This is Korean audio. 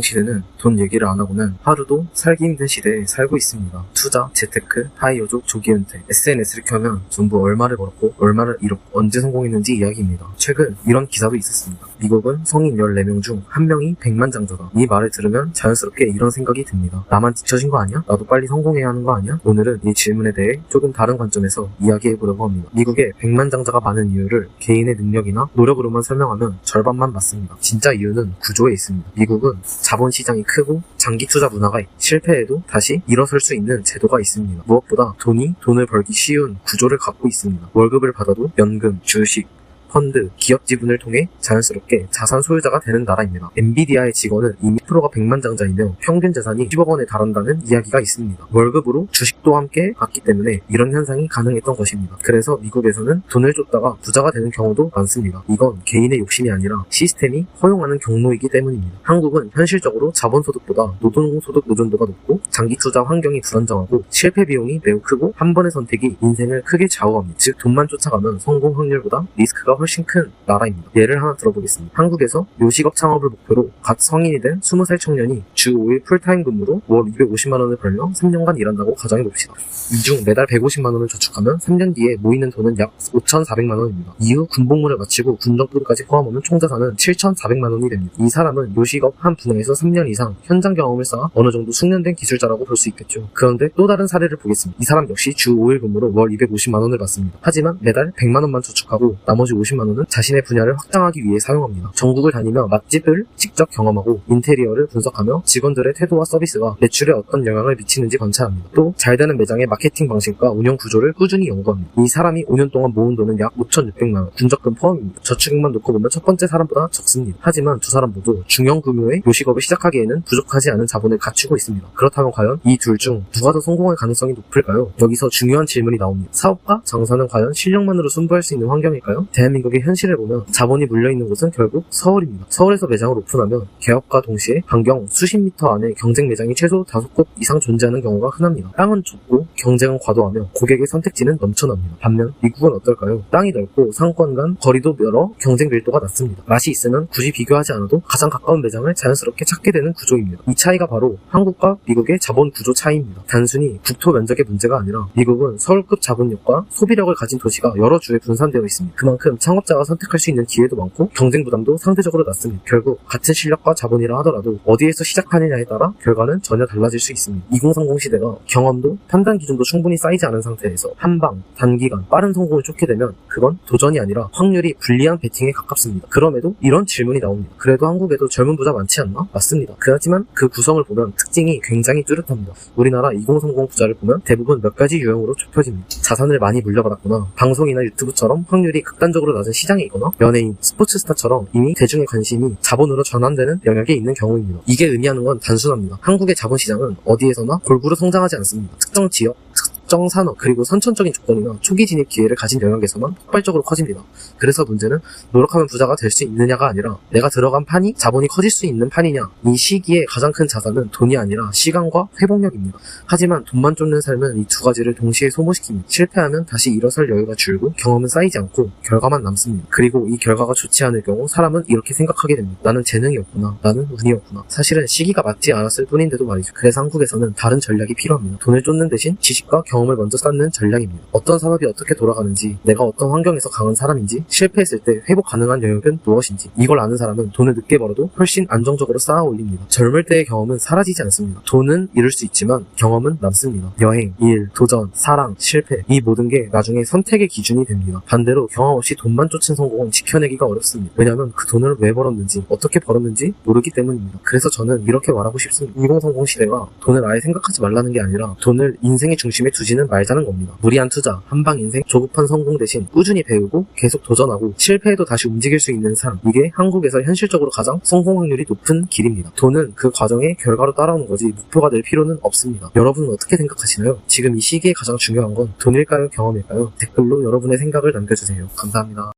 시대는 돈 얘기를 안 하고는 하루도 살기 힘든 시대에 살고 있습니다. 투자, 재테크, 하이여족, 조기 은퇴, SNS를 켜면 전부 얼마를 벌었고 얼마를 잃었고 언제 성공했는지 이야기입니다. 최근 이런 기사도 있었습니다. 미국은 성인 14명 중 한 명이 100만 장자다. 이 말을 들으면 자연스럽게 이런 생각이 듭니다. 나만 뒤처진 거 아니야? 나도 빨리 성공해야 하는 거 아니야? 오늘은 이 질문에 대해 조금 다른 관점에서 이야기해 보려고 합니다. 미국에 100만 장자가 많은 이유를 개인의 능력이나 노력으로만 설명하면 절반만 맞습니다. 진짜 이유는 구조에 있습니다. 미국은 자본 시장이 크고 장기 투자 문화가 있- 실패해도 다시 일어설 수 있는 제도가 있습니다. 무엇보다 돈이 돈을 벌기 쉬운 구조를 갖고 있습니다. 월급을 받아도 연금, 주식, 펀드, 기업 지분을 통해 자연스럽게 자산 소유자가 되는 나라입니다. 엔비디아의 직원은 이미 프로가 100만 장자이며 평균 재산이 10억 원에 달한다는 이야기가 있습니다. 월급으로 주식도 함께 받기 때문에 이런 현상이 가능했던 것입니다. 그래서 미국에서는 돈을 줬다가 부자가 되는 경우도 많습니다. 이건 개인의 욕심이 아니라 시스템이 허용하는 경로이기 때문입니다. 한국은 현실적으로 자본소득보다 노동소득 노존도가 높고 장기 투자 환경이 불안정하고 실패 비용이 매우 크고 한 번의 선택이 인생을 크게 좌우합니다. 즉 돈만 쫓아가면 성공 확률보다 리스크가 훨씬 큰 나라입니다. 예를 하나 들어보겠습니다. 한국에서 요식업 창업을 목표로 갓 성인이 된 20살 청년이 주 5일 풀타임 근무로 월 250만 원을 벌며 3년간 일한다고 가정해 봅시다. 이 중 매달 150만 원을 저축하면 3년 뒤에 모이는 돈은 약 5,400만 원입니다. 이후 군복무를 마치고 군정부까지 포함하면 총 자산은 7,400만 원이 됩니다. 이 사람은 요식업 한 분야에서 3년 이상 현장 경험을 쌓아 어느 정도 숙련된 기술자라고 볼 수 있겠죠. 그런데 또 다른 사례를 보겠습니다. 이 사람 역시 주 5일 근무로 월 250만 원을 받습니다. 하지만 매달 100만 원만 저축하고 나머지 50만 원은 자신의 분야를 확장하기 위해 사용합니다. 전국을 다니며 맛집을 직접 경험하고 인테리어를 분석하며 직원들의 태도와 서비스가 매출에 어떤 영향을 미치는지 관찰합니다. 또 잘 되는 매장의 마케팅 방식과 운영 구조를 꾸준히 연구합니다. 이 사람이 5년 동안 모은 돈은 약 5,600만 원, 군적금 포함입니다. 저축액만 놓고 보면 첫 번째 사람보다 적습니다. 하지만 두 사람 모두 중형 규모의 요식업을 시작하기에는 부족하지 않은 자본을 갖추고 있습니다. 그렇다면 과연 이 둘 중 누가 더 성공할 가능성이 높을까요? 여기서 중요한 질문이 나옵니다. 사업과 장사는 과연 실력만으로 승부할 수 있는 환경일까요? 대한민국 의 현실을 보면 자본이 물려있는 곳은 결국 서울입니다. 서울에서 매장을 오픈하면 개업과 동시에 반경 수십 미터 안에 경쟁 매장이 최소 다섯 곳 이상 존재하는 경우가 흔합니다. 땅은 좁고 경쟁은 과도하며 고객의 선택지는 넘쳐납니다. 반면 미국은 어떨까요? 땅이 넓고 상권 간 거리도 멀어 경쟁 밀도가 낮습니다. 맛이 있으면 굳이 비교하지 않아도 가장 가까운 매장을 자연스럽게 찾게 되는 구조입니다. 이 차이가 바로 한국과 미국의 자본 구조 차이입니다. 단순히 국토 면적의 문제가 아니라 미국은 서울급 자본력과 소비력을 가진 도시가 여러 주에 분산되어 있습니다. 그만큼 창업자가 선택할 수 있는 기회도 많고 경쟁 부담도 상대적으로 낮습니다. 결국 같은 실력과 자본이라 하더라도 어디에서 시작하느냐에 따라 결과는 전혀 달라질 수 있습니다. 2030 시대가 경험도 판단 기준도 충분히 쌓이지 않은 상태에서 한방 단기간 빠른 성공을 쫓게 되면 그건 도전이 아니라 확률이 불리한 베팅에 가깝습니다. 그럼에도 이런 질문이 나옵니다. 그래도 한국에도 젊은 부자 많지 않나? 맞습니다. 그렇지만 그 구성을 보면 특징이 굉장히 뚜렷합니다. 우리나라 2030 부자를 보면 대부분 몇 가지 유형으로 좁혀집니다. 자산을 많이 물려받았거나 방송이나 유튜브처럼 확률이 극단적으로 낮은 시장에 있거나 연예인, 스포츠 스타처럼 이미 대중의 관심이 자본으로 전환되는 영역에 있는 경우입니다. 이게 의미하는 건 단순합니다. 한국의 자본시장은 어디에서나 골고루 성장하지 않습니다. 특정 지역, 특정 산업, 그리고 선천적인 조건이나 초기 진입 기회를 가진 영역에서만 폭발적으로 커집니다. 그래서 문제는 노력하면 부자가 될 수 있느냐가 아니라 내가 들어간 판이 자본이 커질 수 있는 판이냐. 이 시기에 가장 큰 자산은 돈이 아니라 시간과 회복력입니다. 하지만 돈만 쫓는 삶은 이 두 가지를 동시에 소모시킵니다. 실패하면 다시 일어설 여유가 줄고 경험은 쌓이지 않고 결과만 남습니다. 그리고 이 결과가 좋지 않을 경우 사람은 이렇게 생각하게 됩니다. 나는 재능이 없구나. 나는 운이 없구나. 사실은 시기가 맞지 않았을 뿐인데도 말이죠. 그래서 한국에서는 다른 전략이 필요합니다. 돈을 쫓는 대신 지식과 경험 을 먼저 쌓는 전략입니다. 어떤 산업이 어떻게 돌아가는지, 내가 어떤 환경에서 강한 사람인지, 실패했을 때 회복 가능한 영역은 무엇인지, 이걸 아는 사람은 돈을 늦게 벌어도 훨씬 안정적으로 쌓아 올립니다. 젊을 때의 경험은 사라지지 않습니다. 돈은 잃을 수 있지만 경험은 남습니다. 여행, 일, 도전, 사랑, 실패 이 모든 게 나중에 선택의 기준이 됩니다. 반대로 경험 없이 돈만 쫓은 성공은 지켜내기가 어렵습니다. 왜냐하면 그 돈을 왜 벌었는지 어떻게 벌었는지 모르기 때문입니다. 그래서 저는 이렇게 말하고 싶습니다. 2030 시대가 돈을 아예 생각하지 말라는 게 아니라 돈을 인생의 중심에 두지 는 말자는 겁니다. 무리한 투자, 한방 인생, 조급한 성공 대신 꾸준히 배우고 계속 도전하고 실패해도 다시 움직일 수 있는 삶 이게 한국에서 현실적으로 가장 성공 확률이 높은 길입니다. 돈은 그 과정의 결과로 따라오는 거지 목표가 될 필요는 없습니다. 여러분은 어떻게 생각하시나요? 지금 이 시기에 가장 중요한 건 돈일까요? 경험일까요? 댓글로 여러분의 생각을 남겨주세요. 감사합니다.